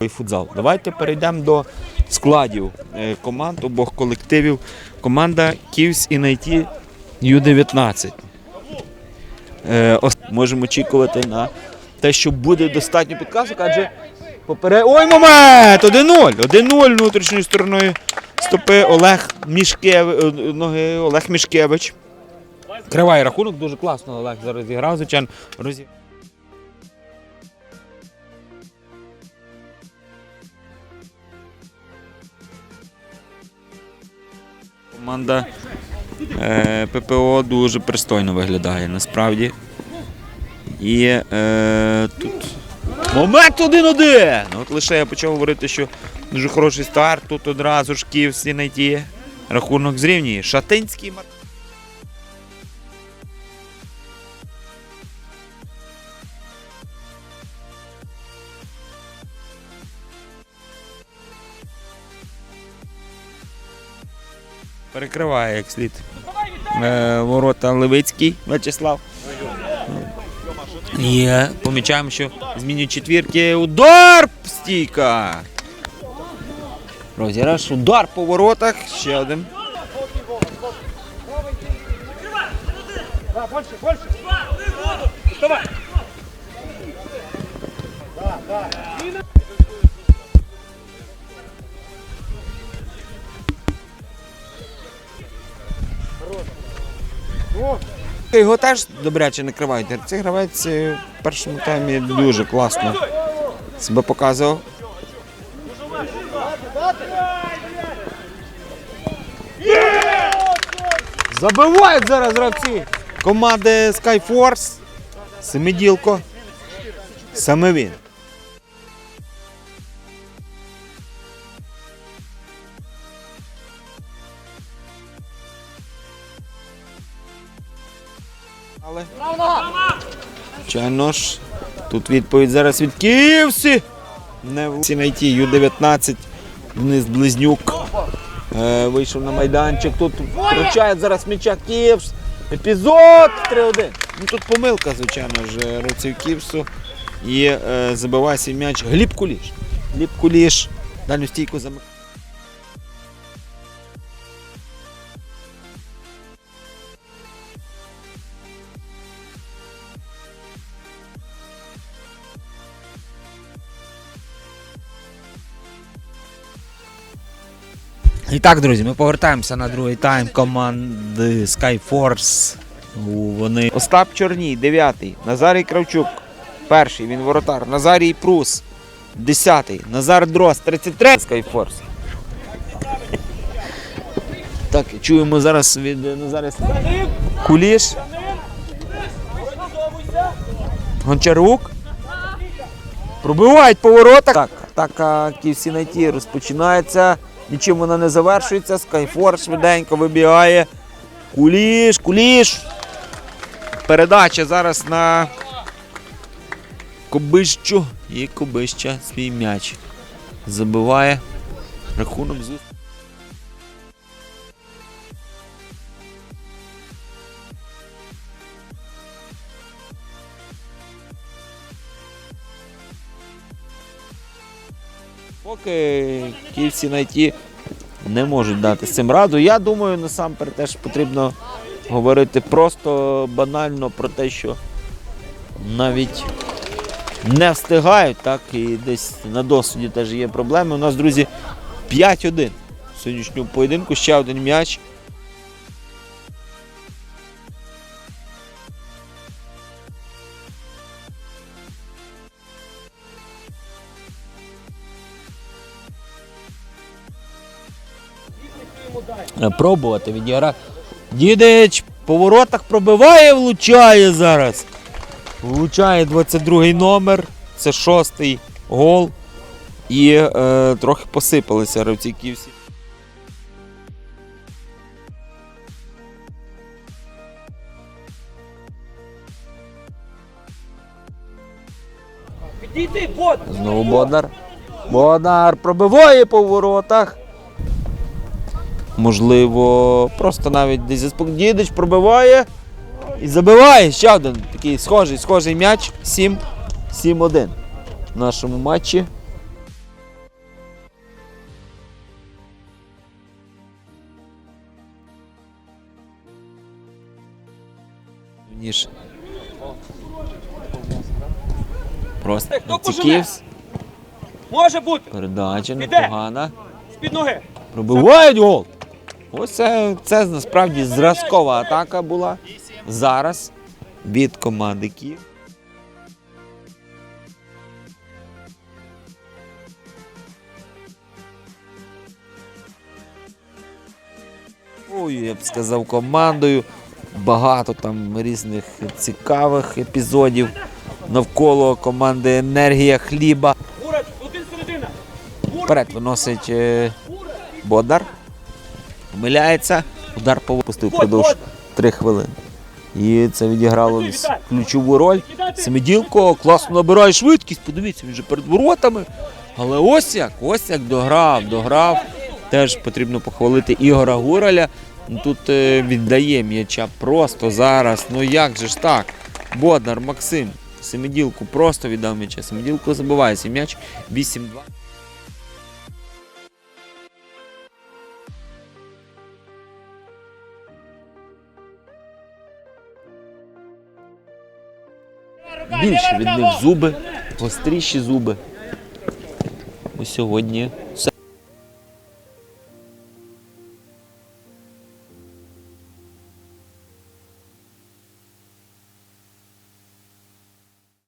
і футзал. Давайте перейдемо до складів е, команд обох колективів. Команда Київс і Найті Ю-19. Е, Можемо очікувати на те, що буде достатньо підказок, адже поперед... Ой, момент! 1-0! 1-0 внутрішньою стороною стопи Олег Мішкевич. Ноги Олег Мішкевич. Криває рахунок, дуже класно Олег зараз зіграв, звичайно. Команда е, ППО дуже пристойно виглядає насправді. І е, тут. Момент 1-1! Ну, От лише я почав говорити, що дуже хороший старт. Тут одразу ж Київ всі знайти. Рахунок зрівнює. Шатинський Перекриває як слід. Е, ворота Левицький Вячеслав. І е, помічаємо, що змінюють четвірки. Удар! Стійка! Розіграш, удар по воротах. Ще один. Його теж добряче накривають. Цей гравець е, в першому таймі дуже класно себе показував. Забивають зараз гравці команди Skyforce. Семиділко. Саме він. Але... Звичайно ж, тут відповідь зараз від Київсі. Не в Сінайті Ю-19. Вниз Близнюк. Е, вийшов на майданчик. Тут втручає зараз м'яча Київс. Епізод 3-1. Ну тут помилка, звичайно ж, гравців Київсу. І е, забиває свій м'яч Гліб Куліш. Гліб Куліш. Дальню стійку замикає. І так, друзі, ми повертаємося на другий тайм команди Skyforce. Вони... Остап Чорній, дев'ятий. Назарій Кравчук, перший, він воротар. Назарій Прус, десятий. Назар Дрос, 33. Skyforce. Так, чуємо зараз від Назаря Куліш. Гончарук. Пробивають по воротах. Так, атака Київсі розпочинається. Нічим вона не завершується. Скайфор швиденько вибігає. Куліш, куліш. Передача зараз на Кобищу. І Кобища свій м'яч. Забиває. Рахунок з Поки київці найти не можуть дати з цим раду. Я думаю, насамперед теж потрібно говорити просто банально про те, що навіть не встигають, так, і десь на досвіді теж є проблеми. У нас, друзі, 5-1 в сьогоднішньому поєдинку, ще один м'яч. Е, пробувати відіграти. Дідич по воротах пробиває, влучає зараз. Влучає 22 номер, це шостий гол. І е, трохи посипалися гравці бот! Знову Боднар. Боднар пробиває по воротах. Можливо, просто навіть десь Дідич пробиває і забиває ще один такий схожий, схожий м'яч. 7-7-1 в нашому матчі. Ніж. Просто е, Ціківс. Може бути. Передача непогана. З під ноги. Пробивають гол! Ось це, це насправді зразкова атака була зараз від команди Київ. Ой, я б сказав, командою. Багато там різних цікавих епізодів навколо команди Енергія хліба. Вперед виносить е, Бодар. Помиляється. Удар повипустив впродовж 3 хвилини. І це відіграло ключову роль. Семиділко класно набирає швидкість. Подивіться, він же перед воротами. Але ось як, ось як дограв, дограв. Теж потрібно похвалити Ігора Гураля. Ну, Тут е, віддає м'яча просто зараз. Ну як же ж так? Бодар, Максим. Семиділку просто віддав м'яча. Семиділко забиває м'яч 8-2. Більше від них зуби, гостріші зуби. Ось сьогодні все.